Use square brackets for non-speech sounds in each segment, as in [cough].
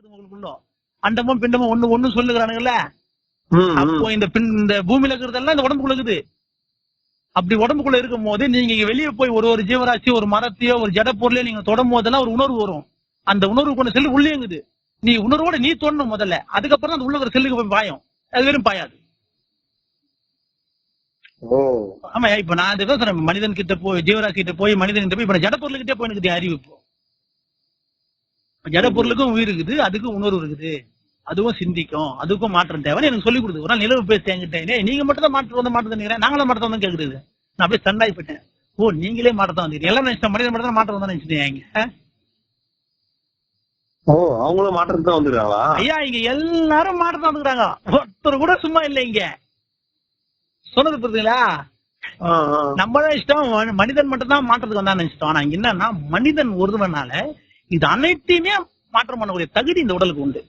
இருக்குது உங்களுக்குள்ள அண்டமும் பிண்டமும் ஒண்ணு ஒண்ணு சொல்லுகிறானுங்கல்ல. அப்போ இந்த பின் இந்த பூமியில இருக்கிறதெல்லாம் இந்த உடம்புக்குள்ள இருக்குது. அப்படி உடம்புக்குள்ள இருக்கும் போது நீங்க இங்க வெளியே போய் ஒரு ஒரு ஜீவராசி ஒரு மரத்தையோ ஒரு ஜட பொருளையோ நீங்க தொடும் போதெல்லாம் ஒரு உணர்வு வரும். அந்த உணர்வு கொண்டு செல்லு உள்ளேங்குது நீ உணர்வோட நீ தோணும் முதல்ல. அதுக்கப்புறம் அந்த உள்ள இருக்கிற செல்லுக்கு போய் பாயும். அது வெறும் பாயாது. ஆமா இப்ப நான் அதுதான் சொல்றேன் மனிதன் கிட்ட போய் ஜீவராசி கிட்ட போய் மனிதன் கிட்ட போய் இப்ப நான் ஜட பொருள்கிட்டே போய் எனக்கு அறிவு இப்போ. ஜட பொருளுக்கும் உயிர் இருக்குது அதுக்கும் உணர்வு இருக்குது. அதுவும் சிந்திக்கும் அதுக்கும் மாற்றம் தேவைன்னு எனக்கு சொல்லி கொடுத்து ஒரு நாள் நிலவு பேசி என்கிட்ட "டேய், நீங்க மட்டும் தான் மாற்றம் வந்து மாற்றம் நினைக்கிறேன். நாங்களும் மாற்றம் வந்து கேக்குறது. நான் அப்படியே சண்டாய் போயிட்டேன். ஓ நீங்களே மாற்றம் வந்தீங்க எல்லாம் நினைச்சேன் மனிதன் மட்டும் தான் மாற்றம் வந்தா நினைச்சிட்டேன் ஓ அவங்களும் மாற்றத்துக்கு தான் வந்துருக்காங்களா? ஐயா இங்க எல்லாரும் மாற்றம் வந்துக்கிறாங்க ஒருத்தர் கூட சும்மா இல்லை இங்க. சொன்னது புரியுதுங்களா? ஆ, ஆ. நம்ம தான் இஷ்டம் மனி- மனிதன் மட்டும் தான் மாற்றத்துக்கு வந்தான்னு நினைச்சிட்டோம். ஆனா என்னன்னா மனிதன் ஒருவனால இது அனைத்தையுமே மாற்றம் பண்ணக்கூடிய தகுதி இந்த உடலுக்கு உண்டு.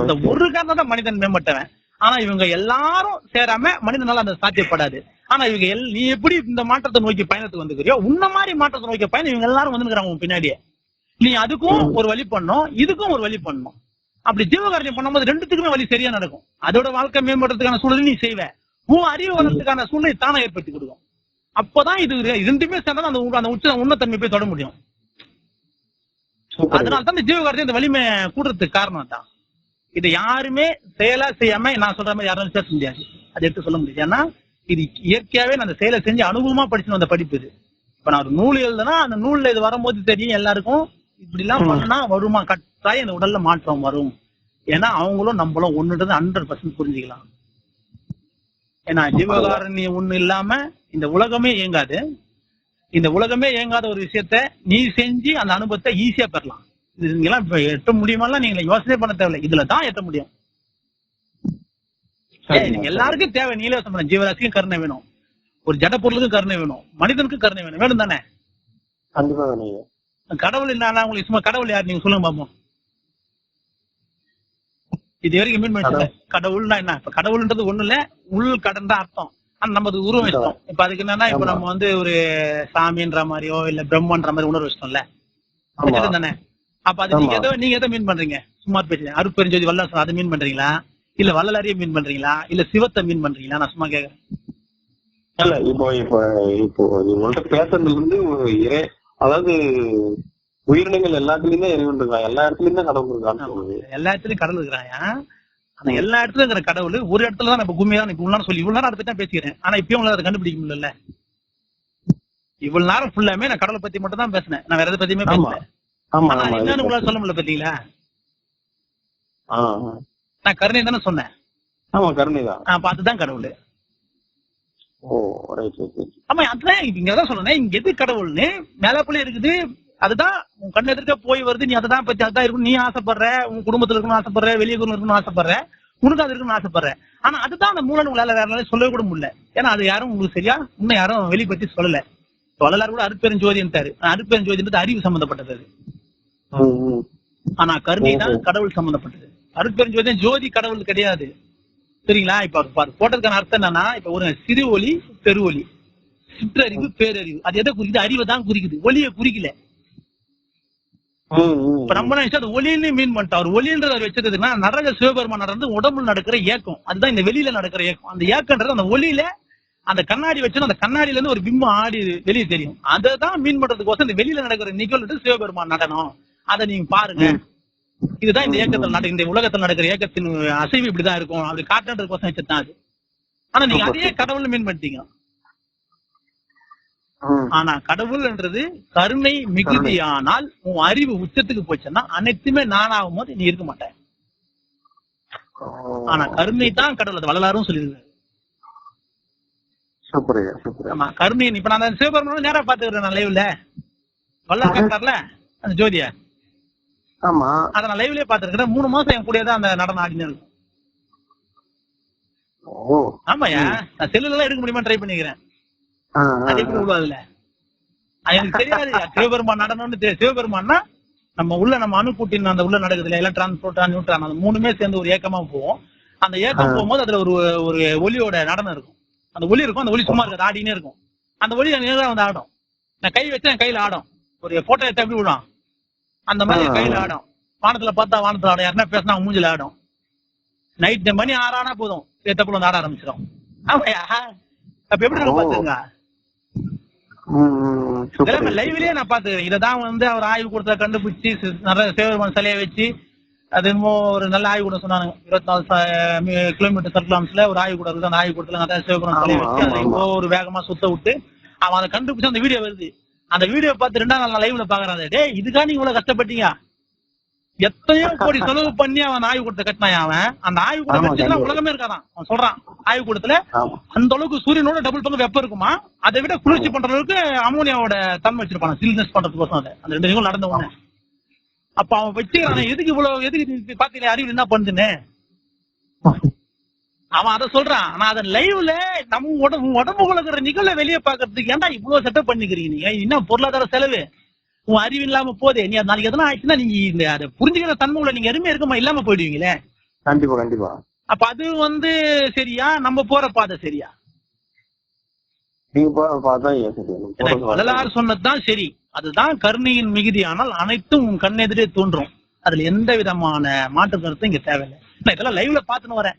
அந்த ஒரு காரணம் தான் மனிதன் மேம்பட்டவன். ஆனா இவங்க எல்லாரும் சேராம மனிதனால அந்த சாத்தியப்படாது. ஆனா இவங்க எல் நீ எப்படி இந்த மாற்றத்தை நோக்கி பயணத்துக்கு வந்துக்கிறியோ உன்ன மாதிரி மாற்றத்தை நோக்கி பயணம் இவங்க எல்லாரும் வந்துருக்காங்க பின்னாடியே. நீ அதுக்கும் ஒரு வழி பண்ணும் இதுக்கும் ஒரு வழி பண்ணணும் அப்படி ஜீவகாரியம் பண்ணும்போது ரெண்டுத்துக்குமே வழி சரியா நடக்கும். அதோட வாழ்க்கை மேம்படுறதுக்கான சூழலை நீ செய்வ. உன் அறிவு வளர்றதுக்கான சூழ்நிலை தானே ஏற்படுத்தி கொடுக்கும். அப்பதான் இது ரெண்டுமே சேர்ந்தா அந்த அந்த உச்ச உன்னத்தன்மை போய் தொட முடியும். அதனால தான் இந்த ஜீவகாரத்தை இந்த வலிமை கூடுறதுக்கு காரணம் தான் இதை யாருமே செயலா செய்யாம நான் சொல்ற மாதிரி யாரும் பேச முடியாது. அதை எடுத்து சொல்ல முடியாது. ஏன்னா இது இயற்கையாவே நான் அந்த செயலை செஞ்சு அனுபவமா படிச்சு வந்த படிப்பு இது. இப்ப நான் ஒரு நூல் எழுதுனா அந்த நூல்ல இது வரும்போது தெரியும் எல்லாருக்கும் இப்படி எல்லாம். பண்ணா வருமா? கட்டாயம் இந்த உடல்ல மாற்றம் வரும். ஏன்னா அவங்களும் நம்மளும் ஒண்ணுன்றது ஹண்ட்ரட் பர்சன்ட் புரிஞ்சுக்கலாம். ஏன்னா ஜீவகாரணி ஒண்ணு இல்லாம இந்த உலகமே இயங்காது. இந்த உலகமே இயங்காத ஒரு விஷயத்த நீ செஞ்சு அந்த அனுபவத்தை ஈஸியா பெறலாம். இது நீங்களாம் இப்ப எட்ட முடியுமாலாம் நீங்க யோசனை பண்ண தேவையில்லை. இதுல தான் எட்ட முடியும். எல்லாருக்கும் தேவை. நீங்களே யோசனை ஜீவராசிக்கும் கருணை வேணும். ஒரு ஜட பொருளுக்கும் கருணை வேணும். மனிதனுக்கும் கருணை வேணும். வேணும் தானே? கண்டிப்பா கடவுள் என்ன உங்களுக்கு சும்மா கடவுள் யார்? நீங்க சொல்லுங்க பாப்போம். இது வரைக்கும் மீன் கடவுள்னா என்ன? இப்ப கடவுள்ன்றது ஒண்ணு இல்ல உள் கடன் தான் அர்த்தம். அது உருவம் இஷ்டம் இப்ப அதுக்கு என்னன்னா இப்ப. நம்ம வந்து ஒரு சாமின்ற மாதிரியோ இல்ல பிரம்மன்ற மாதிரி உணர்வு இஷ்டம்ல ஆமா. வச்சுட்டு தானே. அப்ப அது நீங்க. எதோ நீங்க எதை மீன் பண்றீங்க? சும்மா பேசுறேன் அருப்பெருஞ்சோதி வல்ல அதை மீன் பண்றீங்களா? இல்ல வள்ளலாரிய மீன் பண்றீங்களா? இல்ல சிவத்தை மீன் பண்றீங்களா? நான் சும்மா கேக்குறேன். இல்ல இப்போ இப்போ இப்போ உங்கள்ட்ட பேசுறதுல இருந்து ஒரு இறை அதாவது உயிரினங்கள் எல்லாத்துலயும் இறைவன் இருக்கான். எல்லா இடத்துலயும் கடவுள் இருக்கான்னு எல்லா இடத்துலயும் கடவுள் இருக்கிறாங்க ஆனா எல்லா இடத்துலயும் இருக்கிற கடவுள் ஒரு இடத்துல தான் இப்ப பூமி தான் இவ்வளவு நேரம் சொல்லி இவ்வளவு நேரம் அதை பத்தி தான் பேசிக்கிறேன். ஆனா இப்பயும் உங்களால அதை கண்டுபிடிக்க முடியல இவ்வளவு நேரம் ஃபுல்லாமே நான் கடவுளை பத்தி மட்டும் தான் பேசினேன். நான் வேற எதை பத்தியுமே பேசல. என்னன்னு உங்களால சொல்ல முடியல பாத்தீங்களா. நான் கருணை தானே சொன்னேன். ஆமா கருணைதான் அப்ப அதுதான் கடவுள். ஓ ரைட் ஆமா அதுதான் இங்கதான் சொல்லணும் இங்க எது கடவுள்னு? மேலக்குள்ள இருக்குது. அதுதான் உன் கண்ணு எதிர்க்க போய் வருது. நீ அதான் பத்தி அதான் இருக்கும் நீ ஆசைப்படுற உன் குடும்பத்துல இருக்கணும்னு ஆசைப்படுற வெளியே இருக்கணும்னு ஆசைப்படுற உனக்கு அது இருக்குன்னு ஆசைப்படுற. ஆனா அதுதான் அந்த மூலம் உங்களால வேற சொல்லவே கூட முடியல. ஏன்னா அது யாரும் உங்களுக்கு சரியா இன்னும் யாரும் வெளி பத்தி சொல்லல. வள்ளலார் கூட அருப்பெருஞ்சோதின்ட்டாரு அருப்பெருஞ்சோதின்றது அறிவு சம்பந்தப்பட்டது அது. ஆனா கருணை தான். கடவுள் சம்பந்தப்பட்டது. அருட்பெருஞ்சோதி ஜோதி கடவுள் கிடையாது. சரிங்களா? இப்ப பாரு போட்டதுக்கான அர்த்தம் என்னன்னா இப்ப ஒரு சிறு ஒளி பெரு ஒளி. சிற்றறிவு பேரறிவு. அது எதை குறிக்குது? அறிவை தான் குறிக்குது. ஒளியை குறிக்கல. இப்ப நம்ம நினைச்சா அது ஒளின்னு மீன் பண்ணிட்டோம் அவர் ஒளின்றது அவர் வச்சதுன்னா நரக சிவபெருமான் நடந்து உடம்புல நடக்கிற ஏக்கம் அதுதான் இந்த வெளியில நடக்கிற ஏக்கம் அந்த ஏக்கன்றது அந்த ஒளியில அந்த கண்ணாடி வச்சு அந்த கண்ணாடியில இருந்து ஒரு பிம்பம் ஆடி வெளியே தெரியும். அதை தான் மீன் பண்றதுக்கோசம் இந்த வெளியில நடக்கிற நிகழ்வு சிவபெருமான் நடனம். அதை நீங்க பாருங்க. இதுதான் இந்த இயக்கத்தில் நட இந்த உலகத்தில் நடக்கிற இயக்கத்தின் அசைவு இப்படிதான் இருக்கும். அப்படி காட்டுறதுக்கோசம் வச்சதுதான் அது. ஆனா நீங்க அதையே கடவுள் மீன் பண்ணிட்டீங்க. ஆனா கடவுள்ன்றது கருணை மிகுதியானால் உன் அறிவு உச்சத்துக்கு போச்சுன்னா அனைத்துமே நானாகும் போது நீ இருக்க மாட்ட. ஆனா கருணை தான் கடவுள் அது வள்ளலாரும் சொல்லியிருக்காரு ஆமா கருணை இப்ப நான் அந்த சிவபெருமான் நேரா பாத்துக்கிறேன் நான் லைவ்ல வல்லார் காட்டார்ல அந்த ஜோதிய. ஆமா. அதை நான் லைவ்லயே பாத்துருக்கேன் மூணு மாசம் என் கூடயே தான் அந்த நடனம் ஆடினு ஆமாயா நான் செல்லுல எடுக்க முடியுமா ட்ரை பண்ணிக்கிறேன். அது எப்படி விடுவாதுல அது எனக்கு தெரியாது. சிவபெருமான் நடனம்னு தெரியும் சிவபெருமான்னா நம்ம உள்ள நம்ம அணுக்கூட்டின் அந்த உள்ள நடக்குதுல எலக்ட்ரான் புரோட்டான் நியூட்ரான் அந்த மூணுமே சேர்ந்து ஒரு ஏக்கமா போவோம். அந்த ஏக்கம். போகும்போது அதுல ஒரு ஒரு ஒலியோட நடனம் இருக்கும். அந்த ஒலி இருக்கும் அந்த ஒலி சும்மா இருக்காது ஆடினே இருக்கும். அந்த ஒலி நேரா வந்து ஆடும். நான் கை வச்சா என் கையில ஆடும். ஒரு போட்டோ எடுத்தா எப்படி விடும் அந்த மாதிரி. கையில ஆடும். வானத்துல பார்த்தா வானத்துல ஆடும். யாருன்னா பேசினா மூஞ்சில ஆடும். நைட் மணி ஆறானா போதும். ஏத்தப்புல வந்து ஆட ஆரம்பிச்சிடும். ஆமாயா? அப்ப எப்படி. பாத்துங்க ம், ம், சூப்பர் இதெல்லாம் லைவ்லயே நான் பாத்துக்கிறேன் இததான் வந்து அவர் ஆய்வு கூடத்துல கண்டுபிடிச்சு நிறைய சிவபெருமான் சிலையை வச்சு அது என்னமோ ஒரு நல்ல ஆய்வு கூட சொன்னாங்க இருபத்தி நாலு கிலோமீட்டர் சர்க்கிளாம்ஸ்ல ஒரு ஆய்வு கூட அந்த ஆய்வு கூடத்துல நிறைய சிவபெருமான் சிலையை வச்சு அதை ஒரு வேகமா சுத்த விட்டு அவன் அதை கண்டுபிடிச்சு அந்த வீடியோ வருது. அந்த வீடியோ பார்த்து ரெண்டா நாள் லைவ்ல பாக்குறான் டேய் இதுக்கா நீங்க இவ்வளவு கஷ்டப்பட்டீங்க? எத்தனையோ கோடி செலவு பண்ணி அவன் ஆய்வு கூடத்தை கட்டினான் அவன். அந்த ஆய்வு கூட ஆமா, வச்சுதான் கண்டிப்பா. உலகமே இருக்காதான். அவன் சொல்றான் ஆய்வு கூடத்துல அந்த அளவுக்கு சூரியனோட டபுள் பங்கு வெப்பம் இருக்குமா? அதை விட குளிர்ச்சி பண்ற அளவுக்கு அமோனியாவோட தன்மை வச்சிருப்பாங்க சில்னஸ் பண்றதுக்கோசம் அதை. அந்த ரெண்டு நிகழ்வு நடந்த உடனே. அப்ப அவன் வச்சுக்கிறான் எதுக்கு இவ்வளவு எதுக்கு நீ பாத்தீங்களா அறிவு என்ன பண்ணுன்னு அவன் அதை சொல்றான். ஆனா அதை லைவ்ல நம்ம உடம்பு உடம்புக்குள்ள இருக்கிற நிகழ்வை வெளியே பாக்குறதுக்கு ஏன்டா இவ்வளவு செட்டப் பண்ணிக்கிறீங்க நீங்க என்ன பொருளாதார செலவு? உன் அறிவு இல்லாம போதே நீ நாளைக்கு எதனா ஆச்சுன்னா நீங்க இந்த அதை புரிஞ்சுக்கிற தன்மை உள்ள நீங்க எதுவுமே இருக்குமா இல்லாம போயிடுவீங்களே? கண்டிப்பா கண்டிப்பா. அப்ப அது வந்து சரியா? நம்ம போற பாதை சரியா? வள்ளலார் சொன்னதுதான் சரி. அதுதான் கருணையின் மிகுதியானால் அனைத்தும் உன் கண்ணெதிரே தோன்றும். அதுல எந்த விதமான மாற்று கருத்தும் இங்க தேவையில்லை. நான் இதெல்லாம் லைவ்ல பாத்துன்னு வரேன்.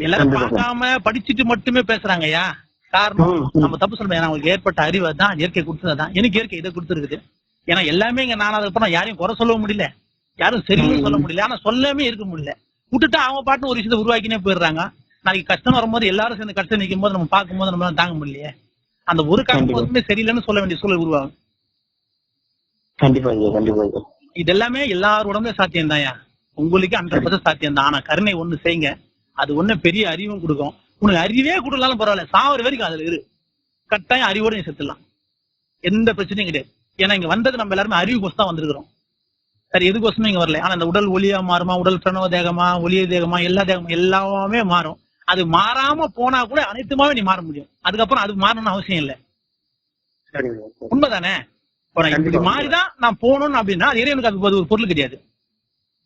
எல்லாரும். பார்க்காம படிச்சுட்டு மட்டுமே பேசுறாங்கய்யா காரணம். நம்ம தப்பு சொல்றேன் அவங்களுக்கு ஏற்பட்ட அறிவு தான் இயற்கை கொடுத்ததுதான் எனக்கு இயற்கை இதை கொடுத்துருக்குது. ஏன்னா எல்லாமே இங்க நான் அதுக்கப்புறம் யாரையும் குறை சொல்லவும் முடியல. யாரும் சரின்னு சொல்ல முடியல. ஆனா சொல்லாமே இருக்க முடியல. விட்டுட்டு அவங்க பாட்டு ஒரு விஷயத்தை உருவாக்கினே போயிடுறாங்க. நாளைக்கு கஷ்டம் வரும்போது எல்லாரும் சேர்ந்து கஷ்டம் நிற்கும் போது நம்ம பார்க்கும்போது நம்மளால தாங்க முடியலையே. அந்த ஒரு கஷ்டம் சரியில்லைன்னு சொல்ல வேண்டிய சூழல் உருவாகும். கண்டிப்பா இது எல்லாமே எல்லார் உடம்புல சாத்தியம் தான்யா உங்களுக்கு ஹண்ட்ரட் பர்சன்ட் சாத்தியம் தான் ஆனா கருணை ஒண்ணு செய்யுங்க. அது ஒண்ணு பெரிய அறிவும் கொடுக்கும். உனக்கு அறிவே கொடுக்கலாலும் பரவாயில்ல. சாவர வரைக்கும் அதுல இரு. கட்டாயம் அறிவோட நீ செத்துலாம் எந்த பிரச்சனையும் கிடையாது. ஏன்னா இங்க வந்தது நம்ம எல்லாருமே அறிவுக்கோசம் தான் வந்திருக்கிறோம். சரி எதுக்கோசமே இங்க வரல. ஆனா இந்த உடல் ஒளியா மாறுமா உடல் பிரணவ தேகமா ஒளிய தேகமா எல்லா தேகமா எல்லாமே மாறும். அது மாறாம போனா கூட அனைத்துமாவே நீ மாற முடியும். அதுக்கப்புறம் அது மாறணும்னு அவசியம் இல்லை. உண்மைதானே? இப்படி. மாறிதான் நான் போகணும் அப்படின்னா அது இறைவனுக்கு அது ஒரு பொருள் கிடையாது.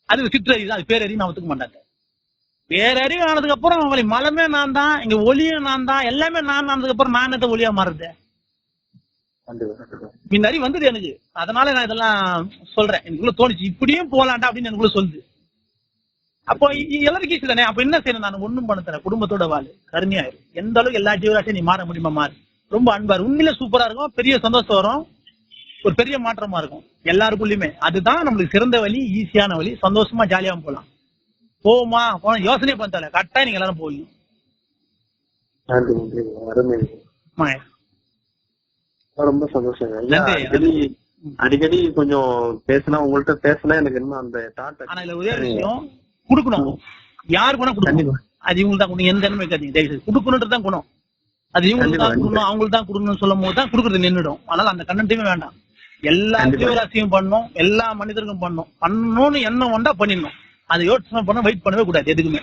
அது சிற்றறிவு தான் அது பேரறிவு நான் ஒத்துக்க மாட்டாங்க பேரறிவு ஆனதுக்கு அப்புறம் அவங்களை மலமே நான் தான் இங்க ஒளியும் நான் தான் எல்லாமே நான் ஆனதுக்கு அப்புறம் நான் என்னத்த ஒளியா மாறுது அறிவு வந்தது எனக்கு. அதனால நான் இதெல்லாம் சொல்றேன். எனக்குள்ள தோணுச்சு. இப்படியும் போலாம்டா அப்படின்னு எனக்குள்ள சொல்லுது. அப்போ எல்லாருக்கும் ஈஸி தானே? அப்ப என்ன செய்யணும் நான்? ஒண்ணும் பண்ண தரேன் குடும்பத்தோட வாழு. கருணையாயிரு எந்த அளவுக்கு எல்லா ஜீவராசியும் நீ மாற முடியுமா? மாறு. ரொம்ப அன்பாரு உண்மையில சூப்பரா இருக்கும். பெரிய சந்தோஷம் வரும். ஒரு பெரிய மாற்றமா இருக்கும். எல்லாருக்குள்ளயுமே. அதுதான் நம்மளுக்கு சிறந்த வழி ஈஸியான வழி. சந்தோஷமா ஜாலியாவும் போலாம். போமா போன யோசனையே பண்ணல கரெக்டா நீங்க எல்லாரும் போவீங்க. ரொம்ப சந்தோஷம். அடிக்கடி கொஞ்சம் பேசினா உங்கள்ட்ட பேசினா எனக்கு இன்னும் அந்த தாட் ஆனா இதுல ஒரே விஷயம் கொடுக்கணும். யாருக்கு வேணா கொடுக்கணும். அது இவங்களுக்கு தான் கொடுங்க எந்த எண்ணமும் வைக்காதீங்க தயவு செய்து கொடுக்கணுன்றது தான் குணம். அது இவங்களுக்கு தான் கொடுக்கணும் அவங்களுக்கு தான் கொடுக்கணும்னு சொல்லும் போது தான் கொடுக்கறது நின்றுடும் அதனால அந்த கண்ணன்ட்டையுமே வேண்டாம். எல்லா. ஜீவராசியும் பண்ணும் எல்லா மனிதருக்கும் பண்ணும். பண்ணணும்னு எண்ணம் வந்தா பண்ணிடணும். அதை யோசனை பண்ண வெயிட் பண்ணவே கூடாது எதுக்குமே.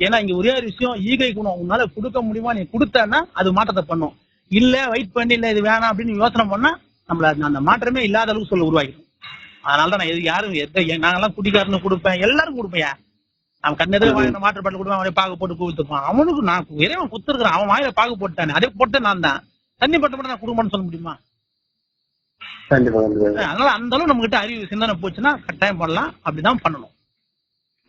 ஏன்னா இங்க ஒரே ஒரு விஷயம் ஈகை குணம். உன்னால கொடுக்க முடியுமா? நீ கொடுத்தனா அது மாற்றத்தை பண்ணும். இல்ல வெயிட் பண்ணி இல்ல இது வேணாம் அப்படின்னு யோசனை பண்ணா நம்மள அந்த மாற்றமே இல்லாத அளவுக்கு சொல்ல உருவாக்கிடும் அதனால தான் நான் யாரும் எந்த நாங்கெல்லாம் குடிக்காரனு கொடுப்பேன் எல்லாரும் கொடுப்பேன் அவன் கண்ணெதிர வாங்கின மாற்று பாட்டில் கொடுப்பேன் அவனை பாகு போட்டு கொடுத்துப்பான் அவனுக்கு நான் இறைவன் குத்துருக்கான் அவன் வாயில பாகு போட்டானே அதே போட்டு நான் தான். தண்ணி பட்டு மட்டும் நான் கொடுக்கணும்னு சொல்ல முடியுமா? அதனால அந்த அளவு நம்ம கிட்ட அறிவு சிந்தனை போச்சுன்னா கட்டாயம் பண்ணலாம் அப்படிதான் பண்ணணும்.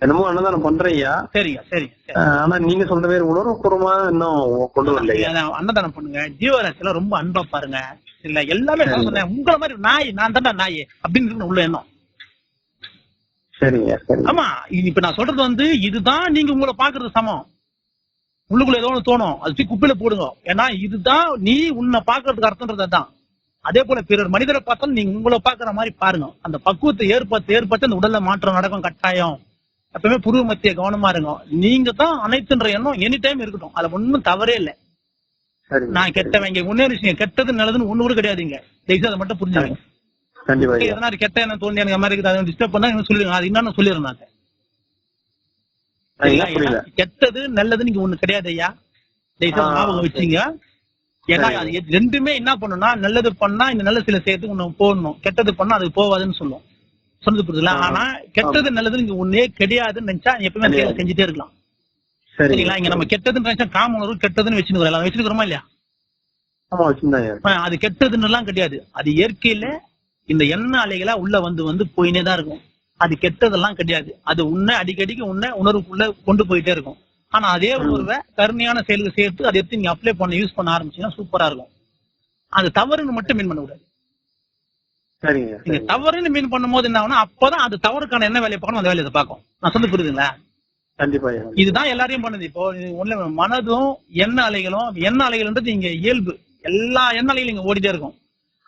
என்னமோ அன்னதானம் பண்றேன் ஐயா சரிங்க சரிங்க சரி. ஆனா நீங்க சொல்ற பேர் உணர்வுபூர்வமா இன்னும் கொண்டு வரல ஐயா அதான் அன்னதானம் பண்ணுங்க. ஜீவராசில ரொம்ப அன்பா பாருங்க. இல்ல எல்லாமே சொன்னேன். உங்களை மாதிரி நாய் நான் தான்டா நாய் அப்படின்னு உள்ள எண்ணம். சரிங்க சரி. ஆமா இப்ப நான் சொல்றது வந்து இதுதான் நீங்க உங்களை பாக்குறது சமம். உள்ளுக்குள்ள ஏதோ ஒண்ணு தோணும். அது தூக்கி குப்பையில போடுங்க. ஏன்னா இதுதான் நீ உன்னை பாக்குறதுக்கு அர்த்தம்ன்றது அதான். அதே போல பிறர் மனிதரை பார்த்தாலும் நீங்க உங்களை பாக்குற மாதிரி பாருங்க. அந்த பக்குவத்தை ஏற்படுத்த ஏற்படுத்த அந்த உடல்ல மாற்றம் நடக்கும் கட்டாயம். எப்பவுமே புருவ மத்திய கவனமா இருங்க. நீங்க தான் அனைத்துன்ற எண்ணம் எனி டைம் இருக்கட்டும். அதுல ஒண்ணும் தவறே இல்லை. நான் கெட்டவன் இங்க ஒன்னே விஷயம். கெட்டது நல்லதுன்னு ஒண்ணு கூட கிடையாதுங்க. தயவுசெய்து அதை மட்டும் புரிஞ்சுங்க கண்டிப்பா எதனா கெட்ட என்ன தோண்டி எனக்கு மாதிரி இருக்குது அதை டிஸ்டர்ப் பண்ணா எனக்கு சொல்லிடுங்க. அது என்னன்னு சொல்லிடுறேன் கெட்டது நல்லது நீங்க ஒண்ணு கிடையாது ஐயா. ஞாபகம் வச்சுங்க. ஏன்னா ரெண்டுமே என்ன பண்ணும்னா நல்லது பண்ணா இந்த நல்ல சில செய்யறதுக்கு ஒண்ணு போடணும். கெட்டது பண்ணா அது போவாதுன்னு சொல்லும் சொன்னது புரியுதுல. ஆனா கெட்டது நல்லது நீங்க ஒண்ணே கிடையாதுன்னு நினைச்சா எப்பவுமே. செயலை செஞ்சுட்டே இருக்கலாம். சரிங்க சரிங்களா? இங்க நம்ம கெட்டதுன்னு நினைச்சா காம உணர்வு கெட்டதுன்னு வச்சுக்கிறோம் வச்சுக்கிறோமா இல்லையா? அது கெட்டதுன்னு எல்லாம் கிடையாது. அது இயற்கையில இந்த எண்ண அலைகளா உள்ள வந்து வந்து போயினே தான் இருக்கும். அது கெட்டதெல்லாம் கிடையாது. அது உன்னை அடிக்கடிக்கு உன்னை உணர்வுக்குள்ள கொண்டு போயிட்டே இருக்கும். ஆனா அதே உணர்வை கருணையான செயலுக்கு சேர்த்து அதை எடுத்து நீங்க அப்ளை பண்ண யூஸ் பண்ண ஆரம்பிச்சீங்கன்னா சூப்பரா இருக்கும். அது தவறுன்னு மட்டும் மீன் பண்ண கூடாது சரிங்க நீங்க. தவறுன்னு மீன் பண்ணும்போது என்ன ஆகும்னா அப்பதான் அது தவறுக்கான என்ன வேலையை பார்க்கணும் அந்த வேலையை பார்க்கும். நான் சொல்லி புரியுதுங்களா? கண்டிப்பா. இதுதான் எல்லாரையும் பண்ணுது. இப்போ இது ஒண்ணுல மனதும் எண்ண அலைகளும் எண்ண அலைகள்ன்றது இங்க இயல்பு. எல்லா எண்ண அலைகளும் இங்க ஓடிட்டே இருக்கும்.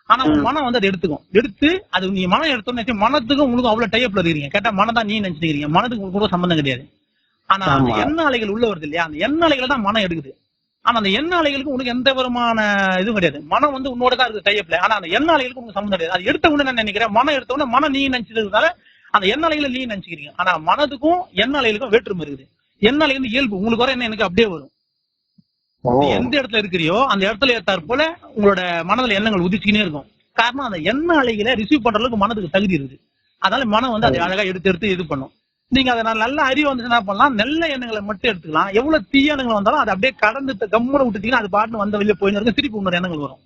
ஆனா ம். மனம் வந்து அதை எடுத்துக்கும். எடுத்து அது நீ மனம் எடுத்தோன்னு மனத்துக்கும் உங்களுக்கும் அவ்வளவு டைப்ல இருக்கீங்க. கேட்டா மனம் தான் நீ நினைச்சிருக்கீங்க மனதுக்கு உங்களுக்கு கூட சம்பந்தம் கிடையாது. ஆனா அந்த. எண்ண அலைகள் உள்ள வருது இல்லையா? அந்த எண்ண அலைகளை தான் மனம் எடுக்குது. ஆனா அந்த எண்ண அலைகளுக்கு உனக்கு எந்த விதமான இதுவும் கிடையாது. மனம் வந்து உன்னோட தான் இருக்கு டைப்ல ஆனா அந்த எண்ண அலைகளுக்கு உங்களுக்கு சம்பந்தம் கிடையாது. அது எடுத்த உடனே நான் நினைக்கிறேன். மனம் எடுத்த உடனே மனம் நீ நினைச்சதுனால அந்த எண்ண அலைகளை நீ நினைச்சுக்கிறீங்க. ஆனா மனதுக்கும் எண்ண அலைகளுக்கும் வேற்றுமை இருக்குது. எண்ண அலை வந்து இயல்பு. உங்களுக்கு வர என்ன எனக்கு அப்படியே வரும். எந்த இடத்துல இருக்கிறியோ அந்த இடத்துல ஏற்றாற் போல உங்களோட மனதுல எண்ணங்கள் உதிச்சுக்கினே இருக்கும். காரணம் அந்த எண்ண அலைகளை ரிசீவ் பண்ற அளவுக்கு மனதுக்கு தகுதி இருக்குது. அதனால மனம் வந்து அதை அழகா எடுத்து எடுத்து இது பண்ணும். நீங்க அதை நல்ல அறிவு வந்து என்ன பண்ணலாம்? நல்ல எண்ணங்களை மட்டும் எடுத்துக்கலாம். எவ்வளவு தீய எண்ணங்கள் வந்தாலும் அதை அப்படியே கடந்து கம்முன விட்டுட்டீங்கன்னா அது பாட்டு வந்த வெளியே போயின்னு இருக்கும் திருப்பி இன்னொரு எண்ணங்கள் வரும்.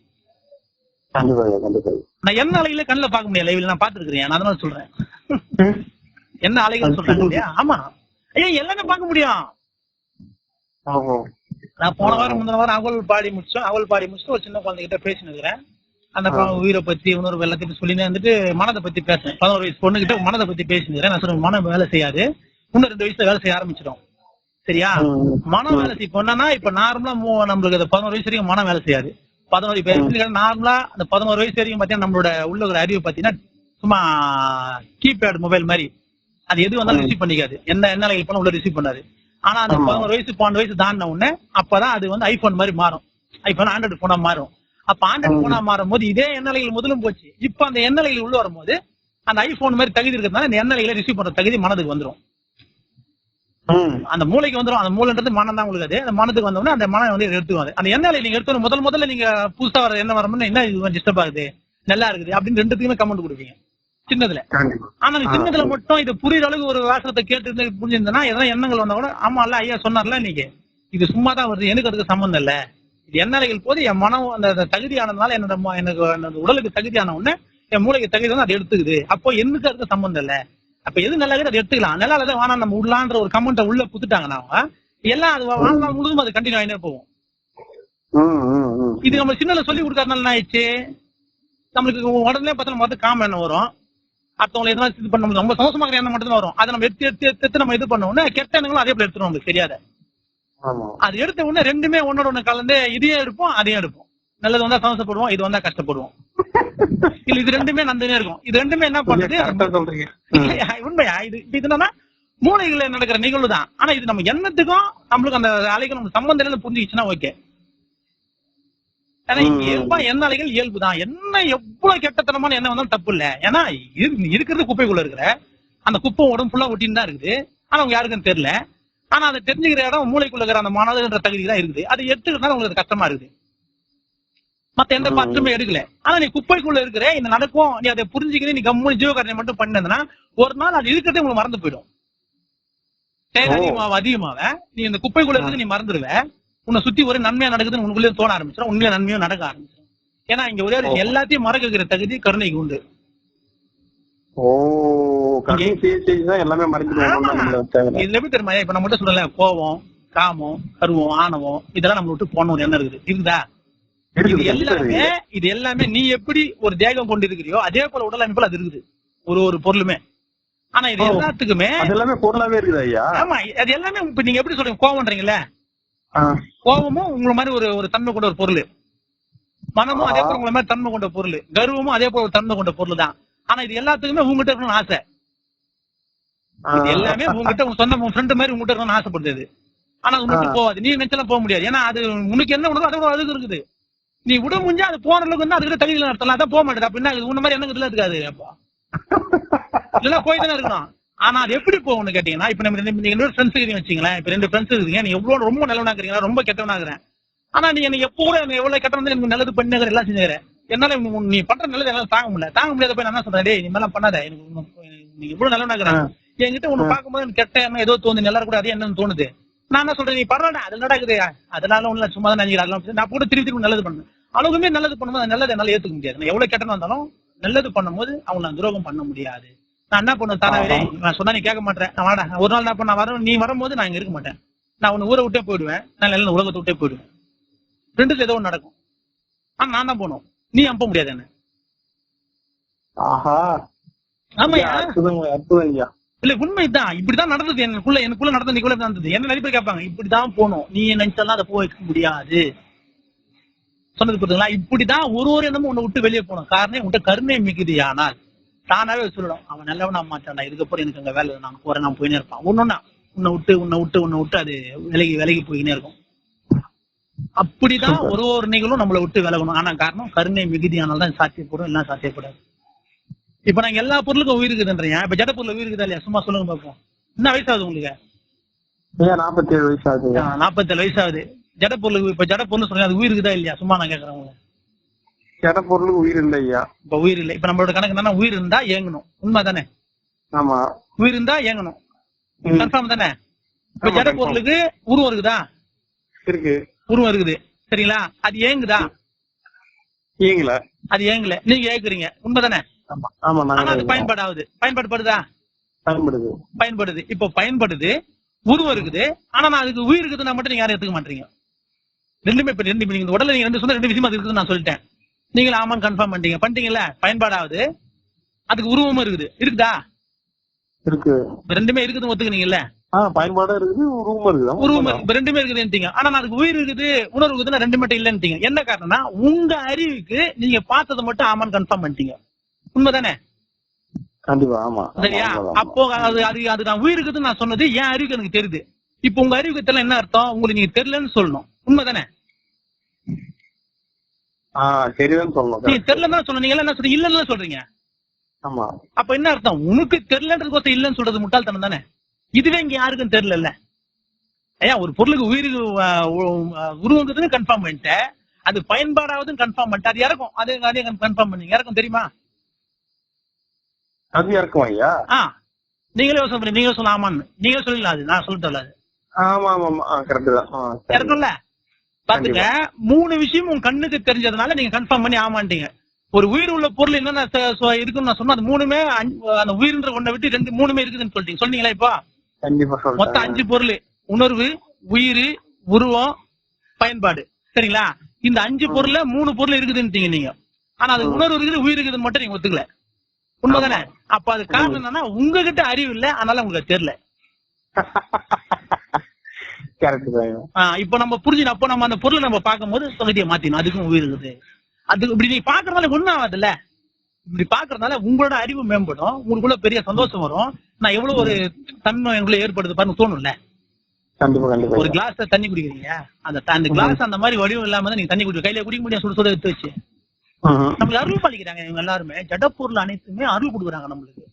நான் என்ன அலைகளே கண்ணில் பார்க்க முடியாது லைவ்ல நான் பாத்துருக்கேன் நான் அதனால சொல்றேன். என்ன அலைகள் சொல்றாங்க ஆமா. ஐயா எல்லாமே பார்க்க முடியும். நான் போன வாரம் முந்தின வாரம் அவல் பாடி முடிச்சோம் அவல் பாடி முடிச்சுட்டு ஒரு சின்ன குழந்தைகிட்ட பேசினுக்கிறேன் அந்த உயிரை பத்தி உணர்வு எல்லாத்தையும் சொல்லினே வந்துட்டு மனதை பத்தி பேசுறேன். பதினோரு வயசு பொண்ணுகிட்ட மனதை பத்தி பேசினுக்கிறேன். நான் சொல்றேன் மனம் வேலை செய்யாது. இன்னும் ரெண்டு வயசுல வேலை செய்ய ஆரம்பிச்சிடும் சரியா. மனம் வேலை செய்ய பொண்ணா இப்ப நார்மலா நம்மளுக்கு அந்த பதினோரு வயசு வரைக்கும் மனம் வேலை செய்யாது. பதினோரு இப்ப நார்மலா அந்த பதினோரு வயசு வரைக்கும் பாத்தீங்கன்னா நம்மளோட உள்ள ஒரு அறிவு பாத்தீங்கன்னா சும்மா கீபேட் மொபைல் மாதிரி. அது எது வந்தாலும் ரிசீவ் பண்ணிக்காது. என்ன என்ன பண்ண உள்ள ரிசீவ் பண்ணாது. ஆனா அந்த. பதினோரு வயசு பன்னெண்டு வயசு தாண்டின உடனே அப்பதான் அது வந்து ஐபோன் மாதிரி மாறும். ஐபோன் ஆண்ட்ராய்டு போனா மாறும். அப்ப ஆண்ட்ராய்டு. போனா மாறும் போது இதே எண்ணலைகள் முதலும் போச்சு. இப்ப அந்த எண்ணலைகள் உள்ள வரும்போது அந்த ஐபோன் மாதிரி தகுதி இருக்கிறதுனால இந்த எண்ணலைகளை ரிசீவ் பண்ற தகுதி மனதுக்கு வந்துரும். ம். அந்த மூளைக்கு வந்துரும். அந்த மூளைன்றது மனம் தான் உங்களுக்கு அது. அந்த மனத்துக்கு வந்த உடனே அந்த மனம் வந்து எடுத்துக்கும் அந்த எண்ணெய் நீங்க எடுத்து முதல் முதல்ல நீங்க புதுசா வர எண்ணெய் வரும்போது என்ன இது டிஸ்டர்ப் ஆகுது? நல்லா இருக்குது. அப்படின்னு ரெண்டுத்துக்குமே கமெண்ட் கொடுப்பீங்க. சின்னதுல. ஆனா. சின்னதுல மட்டும் இது புரியுற அளவுக்கு ஒரு வாசகத்தை கேட்டு இருந்து புரிஞ்சிருந்தா எதனா எண்ணங்கள் வந்தா கூட ஆமா இல்ல ஐயா சொன்னார்ல இன்னைக்கு. இது சும்மா தான் வருது. எனக்கு அதுக்கு சம்பந்தம் இல்ல. இது எண்ணலைகள் போது என் மனம் அந்த தகுதியானதுனால என்னோட எனக்கு என்னோட உடலுக்கு தகுதியான உடனே என் மூளைக்கு தகுதி வந்து அது எடுத்துக்குது. அப்போ எனக்கு அதுக்கு சம்பந்தம் இல்ல? அப்ப எது நல்லா அதை எடுத்துக்கலாம். நல்லா தான் வேணாம் நம்ம உள்ளான்ற ஒரு கமெண்ட்டை உள்ள புத்துட்டாங்கன்னா எல்லாம் அது வாழ்நாள் முழுதும் அது கண்டினியூ ஆகினே போகும். ம், ம், ம். இது நம்ம சின்னல சொல்லி கொடுக்கறதுனால என்ன ஆயிடுச்சு? நம்மளுக்கு உடனே பார்த்தா நம்ம காம எண்ணம் வரும். அடுத்தவங்களை எதனா இது பண்ண முடியும் ரொம்ப சந்தோஷமாக எண்ணம் மட்டும் தான் வரும். அதை நம்ம எடுத்து எடுத்து எடுத்து நம்ம இது பண்ண உடனே கெட்ட எண்ணங்களும் அதே போல எடுத்துரும் நம்மளுக்கு. தெரியாத. அது எடுத்த உடனே ரெண்டுமே ஒன்னோட ஒண்ணு கலந்து இதையும் எடுப்போம் அதையும் எடுப்போம். நல்லது வந்தா சந்தோஷப்படுவோம் இது வந்தா கஷ்டப்படுவோம். [laughs] இல்ல இது ரெண்டுமே நந்தனே இருக்கும். இது ரெண்டுமே என்ன பண்ணுது? சொல்றீங்க. இல்லையா, உண்மையா? இது இது என்னன்னா மூளைகள்ல நடக்கிற நிகழ்வு தான். ஆனா இது நம்ம எண்ணத்துக்கும் நம்மளுக்கு அந்த அலைக்கும் நம்ம சம்பந்தம் இல்லைன்னு புரிஞ்சுக்கிச்சுன்னா ஓகே. ஏன்னா. இயல்பா எண்ண அலைகள் இயல்பு தான். என்ன எவ்வளவு கெட்டத்தனமான எண்ணம் வந்தாலும் தப்பு இல்ல. ஏன்னா இரு- இருக்கிறது குப்பைக்குள்ள இருக்கிற அந்த குப்பை உடம்பு ஃபுல்லா ஒட்டின்னு தான் இருக்குது. ஆனா அவங்க யாருக்கும் தெரியல. ஆனா அதை தெரிஞ்சுக்கிற இடம் மூளைக்குள்ள இருக்கிற அந்த மனதுன்ற தகுதி தான் இருக்குது. அது எடுத்துக்கிறதுனால உங்களுக்கு கஷ்டமா இருக்குது. மத்த எந்த ம். பாத்திரமே எடுக்கல. ஆனா நீ குப்பைக்குள்ள இருக்கிற இந்த நடக்கும். நீ அதை புரிஞ்சுக்கிற நீ கம்முனு ஜீவகாரனை மட்டும் பண்ணதுன்னா ஒரு நாள் அது இருக்கிறதே உங்களுக்கு மறந்து போயிடும். அதிகமாவ அதிகமாவ நீ இந்த குப்பைக்குள்ள இருக்கிறது நீ மறந்துடுவ உன்னை சுத்தி ஒரே நன்மையா நடக்குதுன்னு உனக்குள்ளே தோண ஆரம்பிச்சிடும் உண்மையில நன்மையும் நடக்க ஆரம்பிச்சிடும் ஏன்னா இங்க ஒரே. எல்லாத்தையும் மறக்க தகுதி கருணைக்கு உண்டு. எல்லாமே தெரியுமா? இப்ப நம்ம மட்டும் சொல்லல கோவம் காமம் கருவம் ஆணவம் இதெல்லாம் நம்ம விட்டு போன ஒரு எண்ணம் இருக்குது. இருக்குதா? இது எல்லாமே. இது எல்லாமே நீ எப்படி ஒரு தேகம் கொண்டு இருக்கிறியோ அதே போல உடல் அமைப்புல அது இருக்குது. ஒரு ஒரு பொருளுமே. ஆனா இது. எல்லாத்துக்குமே எல்லாமே பொருளாவே இருக்குது ஐயா. ஆமா அது எல்லாமே இப்ப நீங்க எப்படி சொல்றீங்க? கோவம்ன்றீங்கல்ல? ஆ. கோவமும் உங்களை மாதிரி ஒரு ஒரு தன்மை கொண்ட ஒரு பொருள். மனமும் அதே போல உங்களை மாதிரி தன்மை கொண்ட பொருள். கர்வமும் அதே போல ஒரு தன்மை கொண்ட பொருள் தான் ஆனா இது எல்லாத்துக்குமே உங்ககிட்ட இருக்கணும்னு ஆசை. இது எல்லாமே உங்ககிட்ட உங்க சொந்த ஃப்ரெண்ட் மாதிரி உங்ககிட்ட இருக்கணும்னு ஆசைப்படுது. ஆனா உங்ககிட்ட. போகாது. நீ நினைச்சாலும் போக முடியாது. ஏன்னா அது உனக்கு என்ன உனக்கு அதோட அதுக்கு இருக்குது. நீ விட முடிஞ்சா அது போற அளவுக்கு வந்து அதுக்கிட்ட தகுதியில நடத்தலாம் அதான் போக மாட்டேது அப்படின்னா உன்ன மாதிரி என்ன இதுல இருக்காது அப்பா. இல்ல போய் தானே இருக்கணும். ஆனா அது எப்படி போகும்னு கேட்டீங்கன்னா இப்ப நம்ம ரெண்டு ரெண்டு ஃப்ரெண்ட்ஸ் இருக்கீங்க வச்சுங்களேன் இப்ப ரெண்டு ஃப்ரெண்ட்ஸ் இருக்கீங்க. நீங்க எவ்வளவு ரொம்ப நல்லவனா இருக்கிறீங்களா? ரொம்ப கெட்டவனா இருக்கிறேன். ஆனா நீங்க எனக்கு எப்போ எனக்கு எவ்வளவு கெட்டவன் எனக்கு நல்லது பண்ணி எல்லாம் செஞ்சுக்கிறேன். என்னால நீ பண்ற நல்லது என்னால தாங்க முடியல. தாங்க முடியாத போய் நான் என்ன சொல்றேன்? டேய் நீ மேல பண்ணாத. எனக்கு நீ எவ்வளவு நல்லவனா இருக்கிறேன். என்கிட்ட ஒண்ணு பார்க்கும்போது எனக்கு கெட்ட ஏதோ தோணுது. எல்லாரும் கூட அதே என்னன்னு தோணுது. நான் என்ன சொல்றேன்? நீ பரவாயில்ல அது நடக்குது அதனால ஒண்ணு சும்மா தான் நினைக்கிறேன் நான் கூட திருப்பி திருப்பி நல்லது பண்ணேன் அளவுக்குமே நல்லது பண்ணும்போது நல்லது என்னால ஏத்துக்க முடியாது. நான் எவ்வளவு கெட்டனா இருந்தாலும் நல்லது பண்ணும்போது அவங்க நான் துரோகம் பண்ண முடியாது. நான் என்ன பண்ணுவேன்? தானாவே நான் சொன்னா நீ கேட்க மாட்டேன். நான் வாடா. ஒரு நாள் பண்ண நான் வரேன் நீ வரும்போது நான் இங்க இருக்க மாட்டேன். நான் உன்னை ஊரை விட்டே போயிடுவேன். நான் இல்ல உலகத்தை விட்டே போயிடுவேன். ரெண்டுல ஏதோ ஒன்று நடக்கும். ஆனா நான் தான் போகணும். நீ அனுப்ப முடியாது என்ன? ஆஹா. ஆமாயா அற்புதம் இல்ல உண்மைதான். இப்படிதான் நடந்தது. எனக்குள்ள எனக்குள்ள நடந்தது நீக்குள்ள நடந்தது. என்ன நிறைய பேர் கேட்பாங்க? இப்படிதான் போகணும். நீ நினைச்சாலாம் அதை போக வைக்க முடியாது. சொன்னது புரியுதுங்களா? இப்படிதான் ஒரு ஒரு எண்ணமும் உன்னை விட்டு வெளியே போகணும். காரணம் உன்கிட்ட கருணை மிகுதி ஆனால் தானாவே சொல்லணும் அவன் நல்லவனா மாட்டான்டா. இதுக்கப்புறம் எனக்கு அங்க வேலை நான் போறேன் நான் போயினே இருப்பான். ஒன்னொன்னா உன்னை விட்டு உன்னை விட்டு உன்னை விட்டு அது விலகி விலகி போயினே இருக்கும். அப்படிதான் ஒரு ஒரு நிகழும் நம்மளை விட்டு விலகணும். ஆனா காரணம் கருணை மிகுதியானால் தான் சாத்தியப்படும் எல்லாம் சாத்தியப்படாது இப்ப நாங்க எல்லா பொருளுக்கும் உயிர் இருக்குதுன்றீங்க இப்ப ஜட பொருள் உயிர் இருக்குதா இல்லையா? சும்மா சொல்லுங்க பாப்போம். என்ன வயசாகுது உங்களுக்கு? நாற்பத்தி ஏழு வயசு ஆகுது. நாற்பத்தேழு வயசாகுது. ஜட பொருள் இப்ப ஜட பொருள் சொல்லுங்க அது உயிர் இருக்குதா இல்லையா? சும்மா நான் கேக்குறேன் உங்களை. ஜட பொருளுக்கு உயிர் இல்லை ஐயா. இப்ப உயிர் இல்லை. இப்ப நம்மளோட கணக்கு என்னன்னா உயிர் இருந்தா ஏங்கணும் உண்மை தானே ஆமா. உயிர் இருந்தா ஏங்கணும் ம். கன்ஃபார்ம் தானே? இப்ப ஆமா, ஜட confirm. பொருளுக்கு உருவம் இருக்குதா? இருக்கு. உருவம் இருக்குது. சரிங்களா? அது ஏங்குதா? ஏங்கல. அது ஏங்கல. நீங்க ஏக்குறீங்க. உண்மை தானே ஆமா ஆமா ஆனா அது நாங்க பயன்பாடாகுது. பயன்பாடுபடுதா? பயன்படுது. பயன்படுது. இப்போ பயன்படுது. உருவம் இருக்குது. ஆனா நான் அதுக்கு உயிர் இருக்குதுன்னா மட்டும் நீங்க யாரும் எடுத்துக்க மாட்டீங்க. ரெண்டுமே இப்ப ரெண்டு நீங்க உடல்ல நீங்க ரெண்டு சொன்ன ரெண்டு விஷயமா இருக்குதுன்னு நான் சொல்லிட்டேன். நீங்களும் ஆமான்னு கன்ஃபார்ம் பண்ணிட்டீங்க. பண்ணிட்டீங்கல்ல? பயன்பாடாவது அதுக்கு உருவமும் இருக்குது. இருக்குதா? இருக்கு. ரெண்டுமே இருக்குதுன்னு ஒத்துக்குனீங்கல்ல? பயன்பாடும் இருக்குது உருவமும் இருக்குது. ஆமா, உருவம் உண்மைதான். இருக்கு. இப்ப ரெண்டுமே இருக்குதுன்ட்டீங்க ஆனா அதுக்கு உயிர் இருக்குது உணர்வு இருக்குதுன்னா ரெண்டு மட்டும் இல்லைன்ட்டீங்க. என்ன காரணம்னா உங்க அறிவுக்கு நீங்க பார்த்ததை மட்டும் ஆமான்னு கன்ஃபார்ம் பண்ணிட்டீங்க. உண்மைதானே? கண்டிப்பா ஆமா. சரியா. அப்போ அது அது அது நான் உயிர் இருக்குதுன்னு நான் சொன்னது என் அறிவுக்கு எனக்கு தெரியுது. இப்போ உங்க அறிவுக்கு தெரியல என்ன அர்த்தம்? உங்களுக்கு நீங்க தெரியலன்னு சொல்லணும். உண்மைதானே? ஆ தெரியுதுன்னு சொல்லணும் நீங்க. தெரியலன்னு சொன்னீங்க. என்ன சொல்றீங்க? இல்லன்னு சொல்றீங்க. ஆமா. அப்ப என்ன அர்த்தம்? உனக்கு தெரியலன்றது இல்லன்னு சொல்றது முட்டாள்தனம் தானே இதுவே இங்க யாருக்கும் தெரியல ஐயா ஒரு பொருளுக்கு உயிருக்கு உருவங்கிறதுன்னு கன்ஃபார்ம் பண்ணிட்டேன் அது பயன்பாடாவதுன்னு கன்ஃபார்ம் பண்ணிட்டேன் அது இறக்கும் அதே அதே கன்ஃபார்ம் பண்ணீங்க. இறக்கும் தெரியுமா? அது இறக்கும் ஐயா? ஆ நீங்களே யோசனை பண்ணி நீங்களே சொல்ல ஆமான்னு. நீங்களே சொல்லலாம் அது. நான் சொல்லிட்டு அது. ஆமா ஆமா கரெக்ட் தான். இறக்கும்ல பாத்துங்க மூணு விஷயம் உங்க கண்ணுக்கு தெரிஞ்சதுனால நீங்க கன்ஃபார்ம் பண்ணி ஆமாண்டீங்க ஒரு உயிர் உள்ள பொருள் என்னென்ன இருக்குன்னு நான் சொன்னா அது மூணுமே அந்த உயிர்ன்ற ஒன்றை விட்டு ரெண்டு மூணுமே இருக்குதுன்னு சொல்லிட்டீங்க. சொன்னீங்களா இப்போ? கண்டிப்பா மொத்தம் அஞ்சு பொருள் உணர்வு உயிர் உருவம் பயன்பாடு. சரிங்களா? இந்த அஞ்சு பொருள்ல மூணு பொருள் இருக்குதுன்னுட்டீங்க நீங்க. ஆனா அது உணர்வு இருக்குது உயிர் இருக்குதுன்னு மட்டும் நீங்க ஒத்துக்கல. உண்மைதானே? அப்ப அது காரணம் என்னன்னா உங்ககிட்ட அறிவு இல்ல அதனால உங்களுக்கு தெரியல. [laughs] இப்ப நம்ம புரிஞ்சு அப்போ நம்ம அந்த பொருளை நம்ம பார்க்கும்போது தொகுதியை மாத்தினோம் அதுக்கும் உயிர் இருக்குது. அது இப்படி நீ பாக்குறதுனால ஒண்ணும் ஆகாதுல்ல. இப்படி பாக்குறதுனால உங்களோட அறிவு மேம்படும். உங்களுக்குள்ள பெரிய சந்தோஷம் வரும். நான் எவ்வளவு ஒரு தன்மை எங்களுக்குள்ள ஏற்படுது பாருங்க தோணும்ல? ஒரு ஐயா. கிளாஸ்ல தண்ணி குடிக்கிறீங்க. அந்த அந்த கிளாஸ் அந்த மாதிரி வடிவம் இல்லாம தான் நீங்க தண்ணி குடிக்க கையில குடிக்க முடியும் சுடு சுட எடுத்து வச்சு. நம்மளுக்கு அருள் பாலிக்கிறாங்க இவங்க எல்லாருமே. ஜடப்பொருள் அனைத்துமே அருள் கொடுக்குறாங்க நம்மளுக்கு.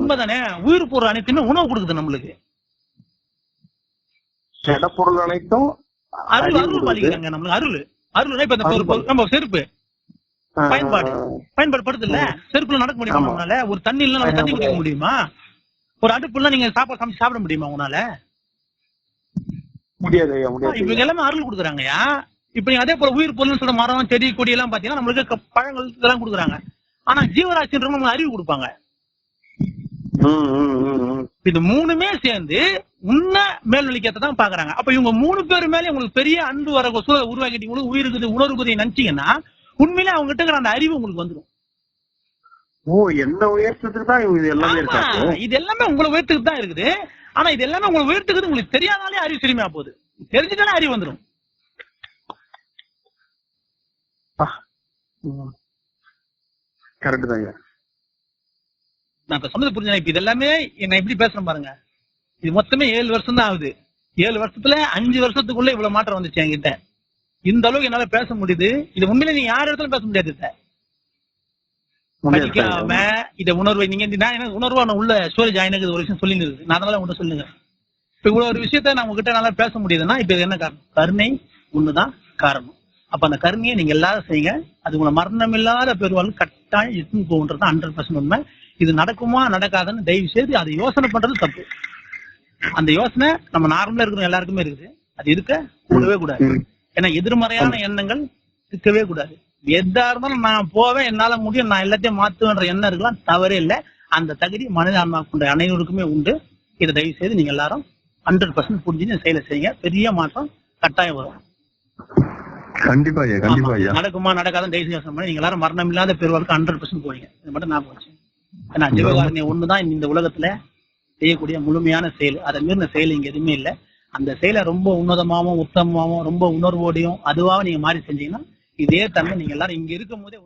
உண்மைதானே? உயிர் பொருள் அனைத்துமே உணவு கொடுக்குது நம்மளுக்கு. ஜட பொருள் அனைத்தும் அருள் அருள். பாலிக்கிறாங்க நம்மளுக்கு. அருள். அருள் இப்ப நம்ம செருப்பு. பயன்பாடு. பயன்பாடு. படுது இல்ல செருப்புல நடக்க முடியுமா. உங்களால ஒரு தண்ணி இல்ல நம்ம தண்ணி குடிக்க முடியுமா? ஒரு அடுப்புல நீங்க சாப்பாடு சமைச்சு சாப்பிட முடியுமா உங்களால முடியாது இவங்க எல்லாமே அருள் கொடுக்குறாங்கயா இப்ப நீங்க அதே போல உயிர் பொருள்னு சொல்ற மரம் செடி கொடி எல்லாம் பாத்தீங்கன்னா நம்மளுக்கு பழங்கள் இதெல்லாம் கொடுக்குறாங்க. ஆனா ஜீவராசின்றவங்க நம்மளுக்கு அறிவு கொடுப்பாங்க. இது மூணுமே சேர்ந்து உன்ன மேல்நிலைக்கத்தை தான் பாக்குறாங்க. அப்ப இவங்க மூணு பேர் மேலே உங்களுக்கு பெரிய அன்பு வர சூழல் உருவாக்கிட்டு உங்களுக்கு உயிர் இருக்குது உணர்வு இருக்குது நினைச்சீங்கன்னா உண்மையிலே அவங்க கிட்ட அந்த அறிவு உங்களுக்கு வந்துடும். ஓ எந்த உயர்த்தத்துக்கு தான் இது எல்லாமே ஆமா, இருக்காங்க? இது எல்லாமே உங்களை உயர்த்துக்கு தான் இருக்குது. ஆனா இது எல்லாமே உங்களை உயர்த்துக்குது. உங்களுக்கு தெரியாதாலே அறிவு சிறுமையா போகுது. தெரிஞ்சுட்டாலே அறிவு வந்துடும். கரெக்ட் தான் ஐயா நான் இப்ப சொன்னது புரிஞ்சா இப்ப இது எல்லாமே என்ன எப்படி பேசுறேன் பாருங்க. இது மொத்தமே ஏழு வருஷம் தான் ஆகுது. ஏழு வருஷத்துல அஞ்சு வருஷத்துக்குள்ள இவ்வளவு மாற்றம் வந்துச்சு என்கிட்ட. இந்த அளவுக்கு என்னால பேச முடியுது. இது உண்மையில நீங்க யார் இடத்துல பேச முடியாது இத. படிக்காம. இத உணர்வை நீங்க நான் எனக்கு உணர்வா? நான் உள்ள ஸ்டோரேஜ் ஆயினது ஒரு விஷயம் சொல்லி இருக்கு நான் அதனால உங்கள்ட்ட சொல்லுங்க. இப்ப இவ்வளவு ஒரு விஷயத்த நான் உங்ககிட்ட நல்லா பேச முடியுதுன்னா இப்ப என்ன காரணம்? கருணை ஒண்ணுதான் காரணம். அப்ப அந்த கருணையை நீங்க எல்லாரும் செய்யுங்க. அது உங்களை மரணம் இல்லாத பெருவாள் கட்டாயம் எட்டுன்னு போகுன்றது ஹண்ட்ரட் பர்சன்ட் உண்மை. இது நடக்குமா நடக்காதுன்னு தயவு செய்து அதை யோசனை பண்றது தப்பு. அந்த யோசனை நம்ம நார்மலா இருக்கிற எல்லாருக்குமே இருக்குது. அது இருக்க கூடவே கூடாது. ஏன்னா எதிர்மறையான எண்ணங்கள் இருக்கவே கூடாது. எதா இருந்தாலும் நான் போவேன் என்னால முடியும் நான் எல்லாத்தையும் மாத்துவேன்ற எண்ணம் இருக்கலாம் தவறே இல்லை. அந்த தகுதி மனித ஆன்மா கொண்ட அனைவருக்குமே உண்டு. இதை தயவு செய்து நீங்க எல்லாரும் ஹண்ட்ரட் பர்சன்ட் புரிஞ்சு செயலை செய்யுங்க. பெரிய மாற்றம் கட்டாயம் வரும். கண்டிப்பா கண்டிப்பா நடக்குமா நடக்காத தயவு செய்து நீங்க எல்லாரும் மரணம் இல்லாத பெருவாளுக்கு ஹண்ட்ரட் பர்சன்ட் போவீங்க இது மட்டும் நான் போச்சு. ஏன்னா ஜீவகாரணியம் ஒண்ணுதான் இந்த உலகத்துல செய்யக்கூடிய முழுமையான செயல். அதை மீறின செயல் இங்க எதுவுமே இல்லை. அந்த செயலை ரொம்ப உன்னதமாவும் உத்தமமாவும் ரொம்ப உணர்வோடையும் அதுவாக நீங்க மாறி செஞ்சீங்கன்னா இதே தன்மை நீங்க எல்லாரும் இங்க இருக்கும் போதே